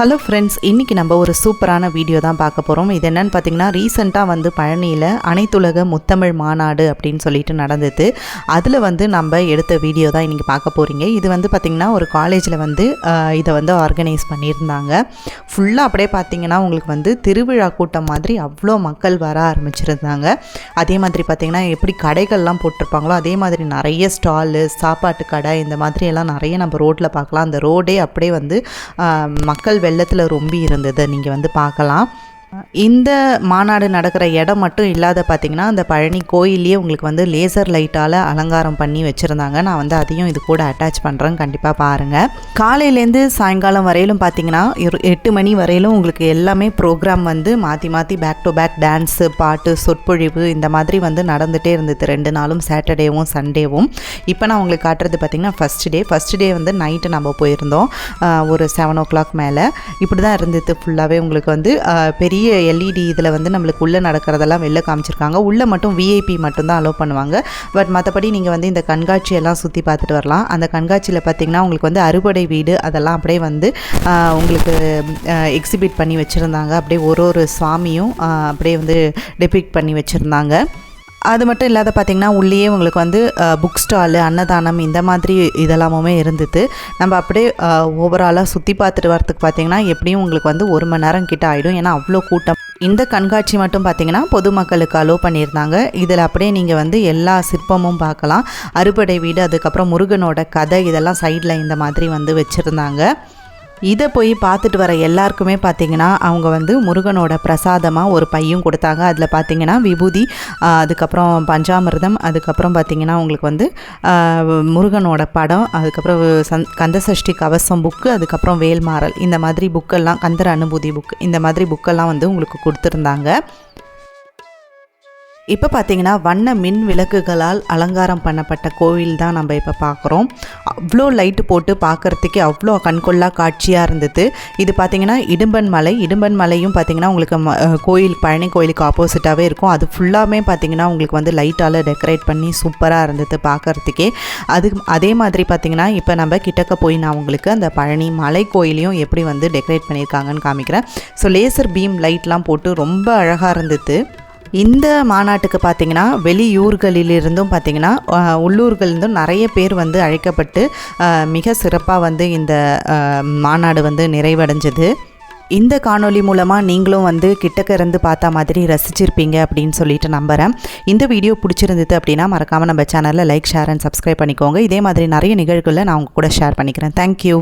Hello friends இன்றைக்கி நம்ம ஒரு சூப்பரான வீடியோ தான் பார்க்க போகிறோம் இது என்னென்னு பார்த்தீங்கன்னா ரீசெண்டாக வந்து பழனியில் அனைத்துலக முத்தமிழ் மாநாடு அப்படின்னு சொல்லிட்டு நடந்தது. அதில் வந்து நம்ம எடுத்த வீடியோ தான் இன்றைக்கி பார்க்க போகிறீங்க இது வந்து பார்த்திங்கன்னா ஒரு காலேஜில் வந்து இதை வந்து ஆர்கனைஸ் பண்ணியிருந்தாங்க. ஃபுல்லாக அப்படியே பார்த்திங்கன்னா உங்களுக்கு வந்து திருவிழா கூட்டம் மாதிரி அவ்வளோ மக்கள் வர ஆரம்பிச்சிருந்தாங்க. அதே மாதிரி பார்த்திங்கன்னா எப்படி கடைகள்லாம் போட்டிருப்பாங்களோ அதே மாதிரி நிறைய ஸ்டாலு சாப்பாட்டு கடை இந்த மாதிரி எல்லாம் நிறைய நம்ம ரோட்டில் பார்க்கலாம். அந்த ரோடே அப்படியே வந்து மக்கள் வெள்ளத்தில் ரொம்பி இருந்ததை நீங்கள் வந்து பார்க்கலாம். இந்த மாநாடு நடக்கிற இடம் மட்டும் இல்லாத பார்த்தீங்கன்னா அந்த பழனி கோயிலே உங்களுக்கு வந்து லேசர் லைட்டால் அலங்காரம் பண்ணி வச்சுருந்தாங்க. நான் வந்து அதையும் இது கூட அட்டாச் பண்ணுறேன் கண்டிப்பாக பாருங்கள் காலையிலேருந்து சாயங்காலம் வரையிலும் பார்த்தீங்கன்னா ஒரு எட்டு மணி வரையிலும் உங்களுக்கு எல்லாமே ப்ரோக்ராம் வந்து மாற்றி மாற்றி பேக் டு பேக் டான்ஸு பாட்டு சொற்பொழிவு இந்த மாதிரி வந்து நடந்துகிட்டே இருந்தது. ரெண்டு நாளும் சாட்டர்டேவும் சண்டேவும் இப்போ நான் உங்களுக்கு காட்டுறது பார்த்திங்கன்னா ஃபஸ்ட் டே ஃபஸ்ட் டே வந்து நைட்டு நம்ம போயிருந்தோம். ஒரு செவன் ஓ கிளாக் மேலே. இப்படி தான் இருந்தது ஃபுல்லாகவே உங்களுக்கு வந்து பெரிய பெரிய எல்இடி இதில் வந்து நம்மளுக்கு உள்ளே நடக்கிறதெல்லாம் வெளில காமிச்சிருக்காங்க. உள்ளே மட்டும் விஐபி மட்டும்தான் அலோவ் பண்ணுவாங்க. பட் மற்றபடி நீங்கள் வந்து இந்த கண்காட்சியெல்லாம் சுற்றி பார்த்துட்டு வரலாம். அந்த கண்காட்சியில் பார்த்தீங்கன்னா உங்களுக்கு வந்து அறுபடை வீடு அதெல்லாம் அப்படியே வந்து உங்களுக்கு எக்ஸிபிட் பண்ணி வச்சுருந்தாங்க. அப்படியே ஒரு ஒரு சுவாமியும் அப்படியே வந்து டெபிக் பண்ணி வச்சுருந்தாங்க. அது மட்டும் இல்லாத பார்த்திங்கன்னா உள்ளேயே உங்களுக்கு வந்து புக் ஸ்டாலு அன்னதானம் இந்த மாதிரி இதெல்லாமுமே இருந்தது. நம்ம அப்படியே ஓவராலாக சுற்றி பார்த்துட்டு வரத்துக்கு பார்த்திங்கன்னா எப்படியும் உங்களுக்கு வந்து ஒரு மணி நேரம் கிட்ட ஆகிடும் ஏன்னா அவ்வளோ கூட்டம். இந்த கண்காட்சி மட்டும் பார்த்திங்கன்னா பொதுமக்களுக்கு அலோவ் பண்ணியிருந்தாங்க. இதில் அப்படியே நீங்கள் வந்து எல்லா சிற்பமும் பார்க்கலாம். அறுபடை வீடு அதுக்கப்புறம் முருகனோட கதை இதெல்லாம் சைடில் இந்த மாதிரி வந்து வச்சுருந்தாங்க. இதை போய் பார்த்துட்டு வர எல்லாருக்குமே பார்த்தீங்கன்னா அவங்க வந்து முருகனோட பிரசாதமாக ஒரு பையும் கொடுத்தாங்க. அதில் பார்த்தீங்கன்னா விபூதி அதுக்கப்புறம் பஞ்சாமிர்தம் அதுக்கப்புறம் பார்த்தீங்கன்னா உங்களுக்கு வந்து முருகனோட படம் அதுக்கப்புறம் சந் கந்தசஷ்டி கவசம் புக்கு அதுக்கப்புறம் வேல்மாறல். இந்த மாதிரி புக்கெல்லாம் கந்தர் அனுபூதி புக் இந்த மாதிரி புக்கெல்லாம் வந்து உங்களுக்கு கொடுத்துருந்தாங்க. இப்போ பார்த்தீங்கன்னா வண்ண மின் விளக்குகளால் அலங்காரம் பண்ணப்பட்ட கோவில் தான் நம்ம இப்போ பார்க்குறோம் அவ்வளோ லைட்டு போட்டு பார்க்குறதுக்கே அவ்வளோ கண்கொள்ளா காட்சியாக இருந்தது. இது பார்த்தீங்கன்னா இடும்பன் மலை. இடும்பன் மலையும் பார்த்தீங்கன்னா உங்களுக்கு ம- கோயில் பழனி கோயிலுக்கு ஆப்போசிட்டாகவே இருக்கும். அது ஃபுல்லாமே பார்த்தீங்கன்னா உங்களுக்கு வந்து லைட்டால் டெக்கரேட் பண்ணி சூப்பராக இருந்தது பார்க்குறதுக்கே அது அதே மாதிரி பார்த்தீங்கன்னா இப்போ நம்ம கிட்டக்க போய் நான் உங்களுக்கு அந்த பழனி மலை கோயிலையும் எப்படி வந்து டெக்கரேட் பண்ணியிருக்காங்கன்னு காமிக்கிறேன். ஸோ லேசர் பீம் லைட்லாம் போட்டு ரொம்ப அழகாக இருந்தது. இந்த மாநாட்டுக்கு பார்த்தீங்கன்னா வெளியூர்களிலிருந்தும் பார்த்தீங்கன்னா உள்ளூர்களிலிருந்தும் நிறைய பேர் வந்து அழைக்கப்பட்டு மிக சிறப்பாக வந்து இந்த மாநாடு வந்து நிறைவடைஞ்சது. இந்த காணொளி மூலமாக நீங்களும் வந்து கிட்டக்க இருந்து பார்த்த மாதிரி ரசிச்சிருப்பீங்க அப்படின்னு சொல்லிட்டு நம்புகிறேன் இந்த வீடியோ பிடிச்சிருந்தது அப்படின்னா மறக்காமல் நம்ம சேனலில் லைக் ஷேர் அண்ட் சப்ஸ்கிரைப் பண்ணிக்கோங்க. இதே மாதிரி நிறைய நிகழ்வுகளை நான் உங்கள் கூட ஷேர் பண்ணிக்கிறேன். தேங்க்யூ